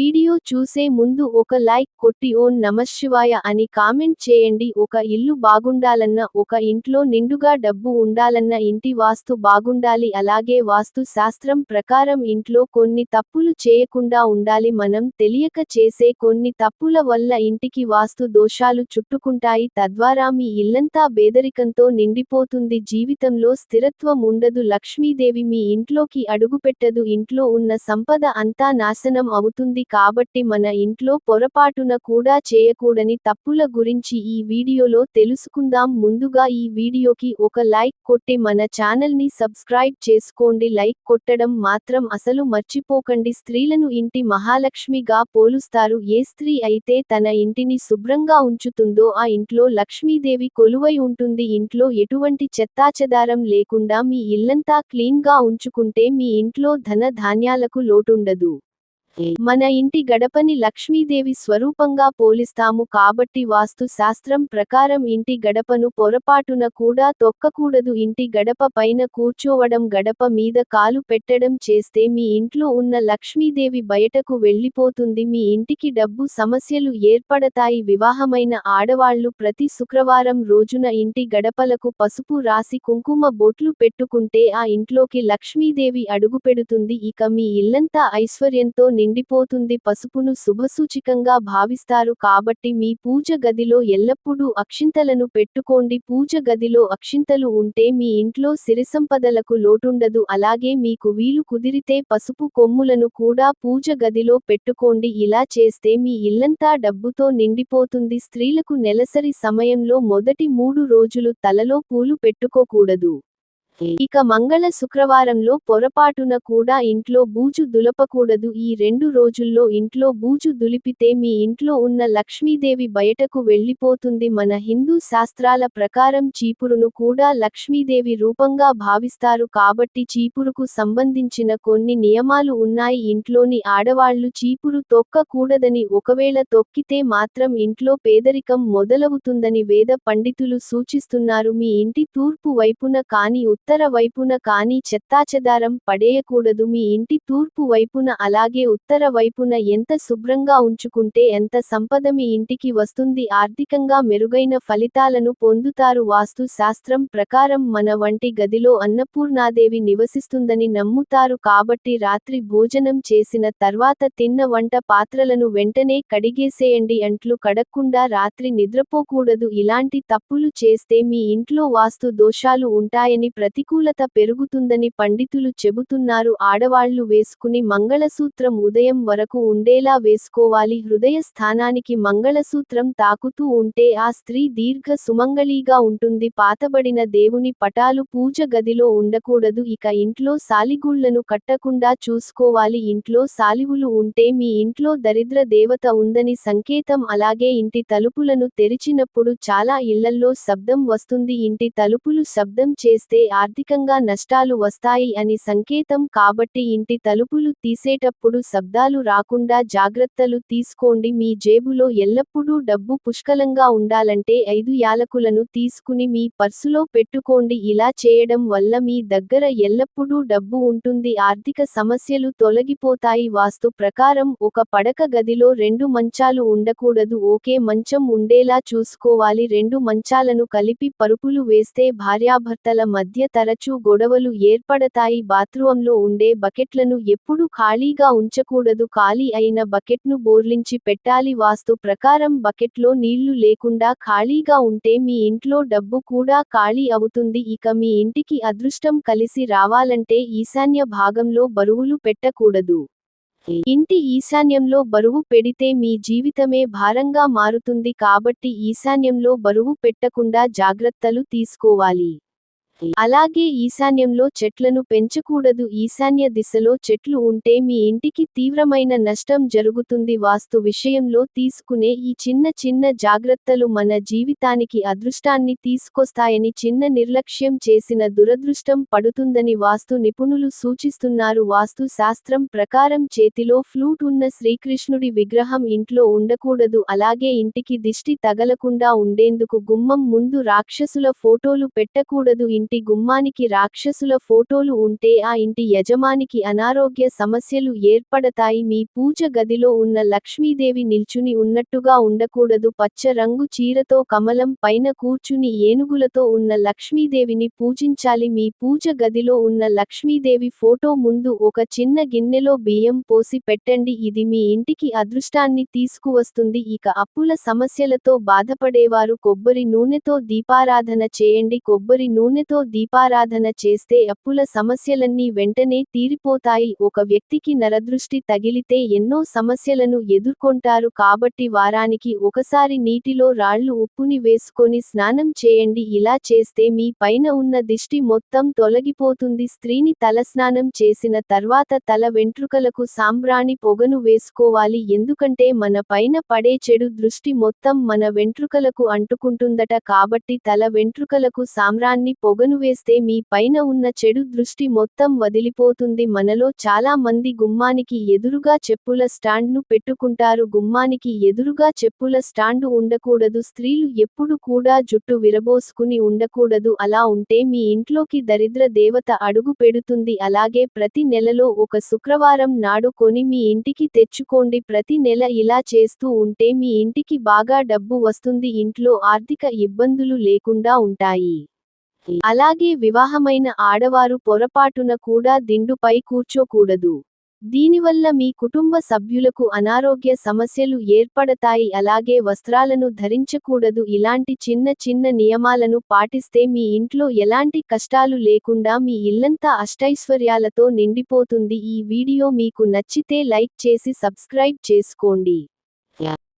Video video చూసే ముందు ఒక లైక్ కొట్టి ఓన్ నమశివాయ అని కామెంట్ చేయండి. ఒక ఇల్లు బాగుండాలన్న ఒక ఇంట్లో నిండుగా డబ్బు ఉండాలన్న ఇంటి వాస్తు బాగుండాలి. అలాగే వాస్తు శాస్త్రం ప్రకారం ఇంట్లో కొన్ని తప్పులు చేయకుండా ఉండాలి. మనం తెలియక చేసే కొన్ని తప్పుల వల్ల ఇంటికి వాస్తు దోషాలు చుట్టుకుంటాయి. తద్వారా మీ ఇల్లంతా పేదరికంతో నిండిపోతుంది. జీవితంలో స్థిరత్వం ఉండదు. లక్ష్మీదేవి మీ ఇంట్లోకి అడుగుపెట్టదు. ఇంట్లో ఉన్న సంపద అంతా నాశనం అవుతుంది. కాబట్టి మన ఇంట్లో పొరపాటున కూడా చేయకూడని తప్పుల గురించి ఈ వీడియోలో తెలుసుకుందాం. ముందుగా ఈ వీడియోకి ఒక లైక్ కొట్టి మన ఛానల్ని సబ్స్క్రైబ్ చేసుకోండి. లైక్ కొట్టడం మాత్రం అసలు మర్చిపోకండి. స్త్రీలను ఇంటి మహాలక్ష్మిగా పోలుస్తారు. ఏ స్త్రీ అయితే తన ఇంటిని శుభ్రంగా ఉంచుతుందో ఆ ఇంట్లో లక్ష్మీదేవి కొలువై ఉంటుంది. ఇంట్లో ఎటువంటి చెత్తాచెదారం లేకుండా మీ ఇల్లంతా క్లీన్గా ఉంచుకుంటే మీ ఇంట్లో ధన ధాన్యాలకు లోటుండదు. మన ఇంటి గడపని లక్ష్మీదేవి స్వరూపంగా పోలిస్తాము కాబట్టి వాస్తు శాస్త్రం ప్రకారం ఇంటి గడపను పొరపాటున కూడా తొక్కకూడదు. ఇంటి గడప పైన కూర్చోవడం గడప మీద కాలు పెట్టడం చేస్తే మీ ఇంట్లో ఉన్న లక్ష్మీదేవి బయటకు వెళ్ళిపోతుంది మీ ఇంటికి డబ్బు సమస్యలు ఏర్పడతాయి. వివాహమైన ఆడవాళ్ళు ప్రతి శుక్రవారం రోజున ఇంటి గడపలకు పసుపు రాసి కుంకుమ బొట్లు పెట్టుకుంటే ఆ ఇంట్లోకి లక్ష్మీదేవి అడుగుపెడుతుంది. ఇక మీ ఇల్లంతా ఐశ్వర్యంతో నిండిపోతుంది. పసుపును శుభసూచికంగా భావిస్తారు కాబట్టి మీ పూజ గదిలో ఎల్లప్పుడూ అక్షింతలను పెట్టుకోండి. పూజ గదిలో అక్షింతలు ఉంటే మీ ఇంట్లో సిరిసంపదలకు లోటుండదు. అలాగే మీకు వీలు కుదిరితే పసుపు కొమ్ములను కూడా పూజ గదిలో పెట్టుకోండి. ఇలా చేస్తే మీ ఇల్లంతా డబ్బుతో నిండిపోతుంది. స్త్రీలకు నెలసరి సమయంలో మొదటి మూడు రోజులు తలలో పూలు పెట్టుకోకూడదు. ఇక మంగళ శుక్రవారంలో పొరపాటున కూడా ఇంట్లో బూజు దులపకూడదు. ఈ రెండు రోజుల్లో ఇంట్లో బూజు దులిపితే మీ ఇంట్లో ఉన్న లక్ష్మీదేవి బయటకు వెళ్ళిపోతుంది. మన హిందూ శాస్త్రాల ప్రకారం చీపురును కూడా లక్ష్మీదేవి రూపంగా భావిస్తారు. కాబట్టి చీపురుకు సంబంధించిన కొన్ని నియమాలు ఉన్నాయి. ఇంట్లోని ఆడవాళ్ళు చీపురు తొక్కకూడదని ఒకవేళ తొక్కితే మాత్రం ఇంట్లో పేదరికం మొదలవుతుందని వేద పండితులు సూచిస్తున్నారు. మీ ఇంటి తూర్పు వైపున కాని ఉత్తర ఉత్తర వైపున కానీ చెత్తాచెదారం పడేయకూడదు. మీ ఇంటి తూర్పు వైపున అలాగే ఉత్తర వైపున ఎంత శుభ్రంగా ఉంచుకుంటే ఎంత సంపద మీ ఇంటికి వస్తుంది. ఆర్థికంగా మెరుగైన ఫలితాలను పొందుతారు. వాస్తు శాస్త్రం ప్రకారం మన వంటి గదిలో అన్నపూర్ణాదేవి నివసిస్తుందని నమ్ముతారు. కాబట్టి రాత్రి భోజనం చేసిన తర్వాత తిన్న వంట పాత్రలను వెంటనే కడిగేసేయండి. అంట్లు కడక్కుండా రాత్రి నిద్రపోకూడదు. ఇలాంటి తప్పులు చేస్తే మీ ఇంట్లో వాస్తు దోషాలు ఉంటాయని ప్రతికూలత పెరుగుతుందని పండితులు చెబుతున్నారు. ఆడవాళ్ళు వేసుకుని మంగళసూత్రం ఉదయం వరకు ఉండేలా వేసుకోవాలి. హృదయ స్థానానికి మంగళసూత్రం తాకుతూ ఉంటే ఆ స్త్రీ దీర్ఘ సుమంగళీగా ఉంటుంది. పాతబడిన దేవుని పటాలు పూజ గదిలో ఉండకూడదు. ఇక ఇంట్లో సాలిగుళ్ళను కట్టకుండా చూసుకోవాలి. ఇంట్లో సాలివులు ఉంటే మీ ఇంట్లో దరిద్ర దేవత ఉందని సంకేతం. అలాగే ఇంటి తలుపులను తెరిచినప్పుడు చాలా ఇళ్ళల్లో శబ్దం వస్తుంది. ఇంటి తలుపులు శబ్దం చేస్తే ఆర్థికంగా నష్టాలు వస్తాయి అని సంకేతం కాబట్టి ఇంటి తలుపులు తీసేటప్పుడు శబ్దాలు రాకుండా జాగ్రత్తలు తీసుకోండి. మీ జేబులో ఎల్లప్పుడూ డబ్బు పుష్కలంగా ఉండాలంటే ఐదు యాలకులను తీసుకుని మీ పర్సులో పెట్టుకోండి. ఇలా చేయడం వల్ల మీ దగ్గర ఎల్లప్పుడూ డబ్బు ఉంటుంది. ఆర్థిక సమస్యలు తొలగిపోతాయి. వాస్తు ప్రకారం ఒక పడక గదిలో రెండు మంచాలు ఉండకూడదు. ఒకే మంచం ఉండేలా చూసుకోవాలి. రెండు మంచాలను కలిపి పరుపులు వేస్తే భార్యాభర్తల మధ్య తరచూ గొడవలు ఏర్పడతాయి. బాత్రూంలో ఉండే బకెట్లను ఎప్పుడూ ఖాళీగా ఉంచకూడదు. ఖాళీ అయిన బకెట్ను బోర్లించి పెట్టాలి. వాస్తు ప్రకారం బకెట్లో నీళ్ళు లేకుండా ఖాళీగా ఉంటే మీ ఇంట్లో డబ్బు కూడా ఖాళీ అవుతుంది. ఇక మీ ఇంటికి అదృష్టం కలిసి రావాలంటే ఈశాన్య భాగంలో బరువులు పెట్టకూడదు. ఇంటి ఈశాన్యంలో బరువు పెడితే మీ జీవితమే భారంగా మారుతుంది. కాబట్టి ఈశాన్యంలో బరువు పెట్టకుండా జాగ్రత్తలు తీసుకోవాలి. అలాగే ఈశాన్యంలో చెట్లను పెంచకూడదు. ఈశాన్య దిశలో చెట్లు ఉంటే మీ ఇంటికి తీవ్రమైన నష్టం జరుగుతుంది. వాస్తు విషయంలో తీసుకునే ఈ చిన్న చిన్న జాగ్రత్తలు మన జీవితానికి అదృష్టాన్ని తీసుకొస్తాయని చిన్న నిర్లక్ష్యం చేసిన దురదృష్టం పడుతుందని వాస్తు నిపుణులు సూచిస్తున్నారు. వాస్తు శాస్త్రం ప్రకారం చేతిలో ఫ్లూట్ ఉన్న శ్రీకృష్ణుడి విగ్రహం ఇంట్లో ఉండకూడదు. అలాగే ఇంటికి దిష్టి తగలకుండా ఉండేందుకు గుమ్మం ముందు రాక్షసుల ఫోటోలు పెట్టకూడదు. ఇంటి ఇంటి గుమ్మానికి రాక్షసుల ఫోటోలు ఉంటే ఆ ఇంటి యజమానికి అనారోగ్య సమస్యలు ఏర్పడతాయి. మీ పూజ గదిలో ఉన్న లక్ష్మీదేవి నిల్చుని ఉన్నట్టుగా ఉండకూడదు. పచ్చ రంగు చీరతో కమలం పైన కూర్చుని ఏనుగులతో ఉన్న లక్ష్మీదేవిని పూజించాలి. మీ పూజ గదిలో ఉన్న లక్ష్మీదేవి ఫోటో ముందు ఒక చిన్న గిన్నెలో బియ్యం పోసి పెట్టండి. ఇది మీ ఇంటికి అదృష్టాన్ని తీసుకువస్తుంది. ఇక అప్పుల సమస్యలతో బాధపడేవారు. కొబ్బరి నూనెతో దీపారాధన చేయండి. కొబ్బరి నూనెతో దీపారాధన చేస్తే అప్పుల సమస్యలన్నీ వెంటనే తీరిపోతాయి. ఒక వ్యక్తికి నరదృష్టి తగిలితే ఎన్నో సమస్యలను ఎదుర్కొంటారు కాబట్టి వారానికి ఒకసారి నీటిలో రాళ్ళు ఉప్పుని వేసుకొని స్నానం చేయండి. ఇలా చేస్తే మీ పైన ఉన్న దిష్టి మొత్తం తొలగిపోతుంది. స్త్రీని తలస్నానం చేసిన తర్వాత తల వెంట్రుకలకు సాంబ్రాణి పొగను వేసుకోవాలి. ఎందుకంటే మన పైన పడే చెడు దృష్టి మొత్తం మన వెంట్రుకలకు అంటుకుంటుందట కాబట్టి తల వెంట్రుకలకు సామ్రాన్ని పొగను వేస్తే మీ పైన ఉన్న చెడు దృష్టి మొత్తం వదిలిపోతుంది. మనలో చాలా మంది గుమ్మానికి ఎదురుగా చెప్పుల స్టాండ్ను పెట్టుకుంటారు. గుమ్మానికి ఎదురుగా చెప్పుల స్టాండు ఉండకూడదు. స్త్రీలు ఎప్పుడు కూడా జుట్టు విరబోసుకుని ఉండకూడదు. అలా ఉంటే మీ ఇంట్లోకి దరిద్ర దేవత అడుగు పెడుతుంది. అలాగే ప్రతి నెలలో ఒక శుక్రవారం నాడు కొని మీ ఇంటికి తెచ్చుకోండి. ప్రతి నెల ఇలా చేస్తూ ఉంటే మీ ఇంటికి బాగా డబ్బు వస్తుంది. ఇంట్లో ఆర్థిక ఇబ్బందులు లేకుండా ఉంటాయి. అలాగే వివాహమైన ఆడవారు పొరపాటున కూడా దిండుపై కూర్చోకూడదు. దీనివల్ల మీ కుటుంబ సభ్యులకు అనారోగ్య సమస్యలు ఏర్పడతాయి. అలాగే వస్త్రాలను ధరించకూడదు. ఇలాంటి చిన్న చిన్న నియమాలను పాటిస్తే మీ ఇంట్లో ఎలాంటి కష్టాలు లేకుండా మీ ఇల్లంతా అష్టైశ్వర్యాలతో నిండిపోతుంది. ఈ వీడియో మీకు నచ్చితే లైక్ చేసి సబ్స్క్రైబ్ చేసుకోండి.